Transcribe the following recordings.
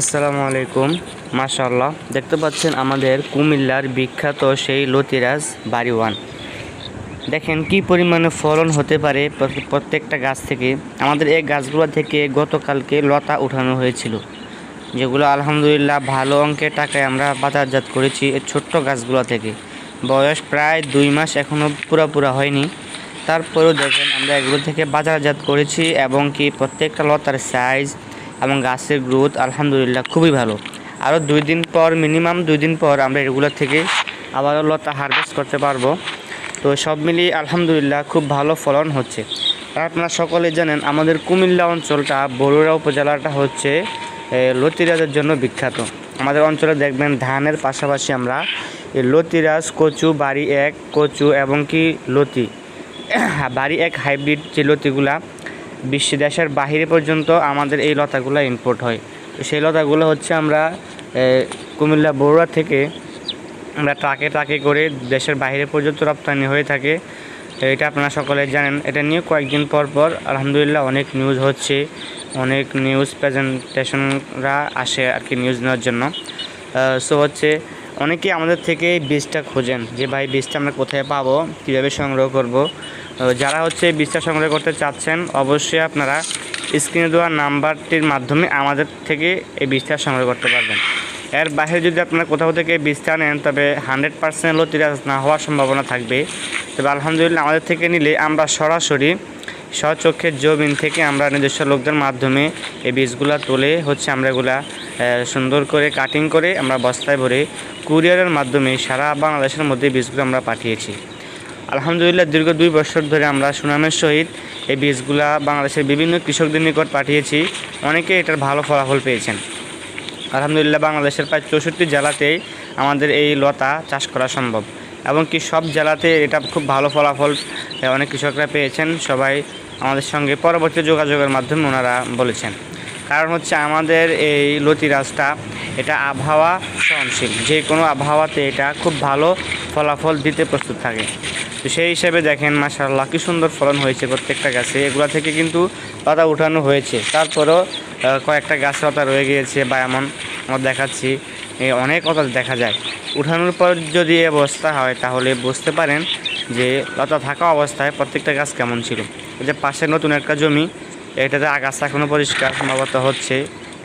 আসসালামু আলাইকুম মাশাল্লাহ দেখতে পাচ্ছেন আমাদের কুমিল্লার বিখ্যাত সেই লতিরাজ বাড়িওয়ান। দেখেন কি পরিমাণে ফলন হতে পারে প্রত্যেকটা গাছ থেকে। আমাদের এই গাছগুলো থেকে গতকালকে লতা উঠানো হয়েছিল, যেগুলো আলহামদুলিল্লাহ ভালো অঙ্কের টাকায় আমরা বাজারজাত করেছি এই ছোট্ট গাছগুলো থেকে। বয়স প্রায় দুই মাস এখনও পুরোপুরা হয়নি। তারপরেও দেখেন আমরা এগুলো থেকে বাজারজাত করেছি এবং কি প্রত্যেকটা লতার সাইজ এবং গাছের গ্রোথ আলহামদুলিল্লাহ খুবই ভালো। আরও দুই দিন পর মিনিমাম দুই দিন পর আমরা এগুলো থেকে আবারও লতা হারভেস্ট করতে পারব। তো সব মিলিয়ে আলহামদুলিল্লাহ খুব ভালো ফলন হচ্ছে। আর আপনারা সকলে জানেন, আমাদের কুমিল্লা অঞ্চলটা, বরুড়া উপজেলাটা হচ্ছে লতিরাজের জন্য বিখ্যাত। আমাদের অঞ্চলে দেখবেন ধানের পাশাপাশি আমরা লতিরাজ, কচু, বাড়ি এক, কচু এবং কি লতি। বাড়ি এক হাইব্রিড যে লতিগুলা বিশ্ব দেশের বাহিরে পর্যন্ত আমাদের এই লতাগুলো ইম্পোর্ট হয়। তো সেই লতাগুলো হচ্ছে আমরা কুমিল্লা বরুড়া থেকে আমরা ট্রাকে ট্রাকে করে দেশের বাইরে পর্যন্ত রপ্তানি হয়ে থাকে। এটা আপনারা সকলে জানেন। এটা নিয়ে কয়েকদিন পর পর আলহামদুলিল্লাহ অনেক নিউজ হচ্ছে, অনেক নিউজ প্রেজেন্টেশনরা আসে আর কি নিউজ নেওয়ার জন্য। সো হচ্ছে অনেকেই আমাদের থেকে বীজটা খোঁজেন যে, ভাই, বীজটা আমরা কোথায় পাবো? কীভাবে সংগ্রহ করব? যারা হচ্ছে বীজটা সংগ্রহ করতে চাচ্ছেন, অবশ্যই আপনারা স্ক্রিনে দেওয়া নাম্বারটির মাধ্যমে আমাদের থেকে এই বীজটা সংগ্রহ করতে পারবেন। এর বাইরে যদি আপনারা কোথাও থেকে বীজটা নেন, তবে হান্ড্রেড পার্সেন্ট লতিরাজ না হওয়ার সম্ভাবনা থাকবে। তবে আলহামদুলিল্লাহ আমাদের থেকে নিলে আমরা সরাসরি স্বচক্ষের জমিন থেকে আমরা নিজস্ব লোকদের মাধ্যমে এই বীজগুলা তুলে হচ্ছে আমরা এগুলা সুন্দর করে কাটিং করে আমরা বস্তায় ভরে কুরিয়ারের মাধ্যমে সারা বাংলাদেশের মধ্যে বীজগুলো আমরা পাঠিয়েছি। আলহামদুলিল্লাহ, দীর্ঘ দুই বছর ধরে আমরা সুনামের সহিত এই বীজগুলা বাংলাদেশের বিভিন্ন কৃষকদের নিকট পাঠিয়েছি। অনেকে এটার ভালো ফলাফল পেয়েছেন। আলহামদুলিল্লাহ, বাংলাদেশের প্রায় চৌষট্টি জেলাতেই আমাদের এই লতা চাষ করা সম্ভব। এবং কি সব জেলাতে এটা খুব ভালো ফলাফল অনেক কৃষকরা পেয়েছেন। সবাই আমাদের সঙ্গে পরবর্তী যোগাযোগের মাধ্যমে ওনারা বলেছেন। কারণ হচ্ছে আমাদের এই লতিরাজটা এটা আবহাওয়া সহনশীল। যে কোনো আবহাওয়াতে এটা খুব ভালো ফলাফল দিতে প্রস্তুত থাকে। তো সেই হিসেবে দেখেন মাসাল্লাহ কি সুন্দর ফলন হয়েছে প্রত্যেকটা গাছে। এগুলো থেকে কিন্তু লতা উঠানো হয়েছে। তারপরেও কয়েকটা গাছ লতা রয়ে গিয়েছে বা এমন দেখাচ্ছি। অনেক লতা দেখা যায়। উঠানোর পর যদি অবস্থা হয়, তাহলে বুঝতে পারেন যে লতা থাকা অবস্থায় প্রত্যেকটা গাছ কেমন ছিল। যে পাশে নতুন একটা জমি, এটাতে আগাছা এখনও পরিষ্কার সম্ভবত হচ্ছে।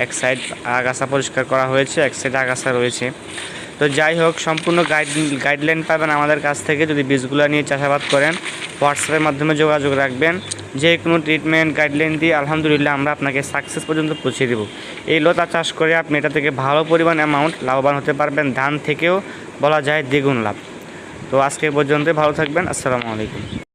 এক সাইড আগাছা পরিষ্কার করা হয়েছে, এক সাইড আগাছা রয়েছে। তো যাই হোক, সম্পূর্ণ গাইড গাইডলাইন পাবেন আমাদের কাছ থেকে যদি বীজগুলো নিয়ে চাষাবাদ করেন। হোয়াটসঅ্যাপের মাধ্যমে যোগাযোগ রাখবেন। যে কোনো ট্রিটমেন্ট গাইডলাইন দিয়ে আলহামদুলিল্লাহ আমরা আপনাকে সাকসেস পর্যন্ত পৌঁছে দেব। এই লতা চাষ করে আপনি এটা থেকে ভালো পরিমাণ অ্যামাউন্ট লাভবান হতে পারবেন। ধান থেকেও বলা যায় দ্বিগুণ লাভ। তো আজকে পর্যন্ত ভালো থাকবেন। আসসালামু আলাইকুম।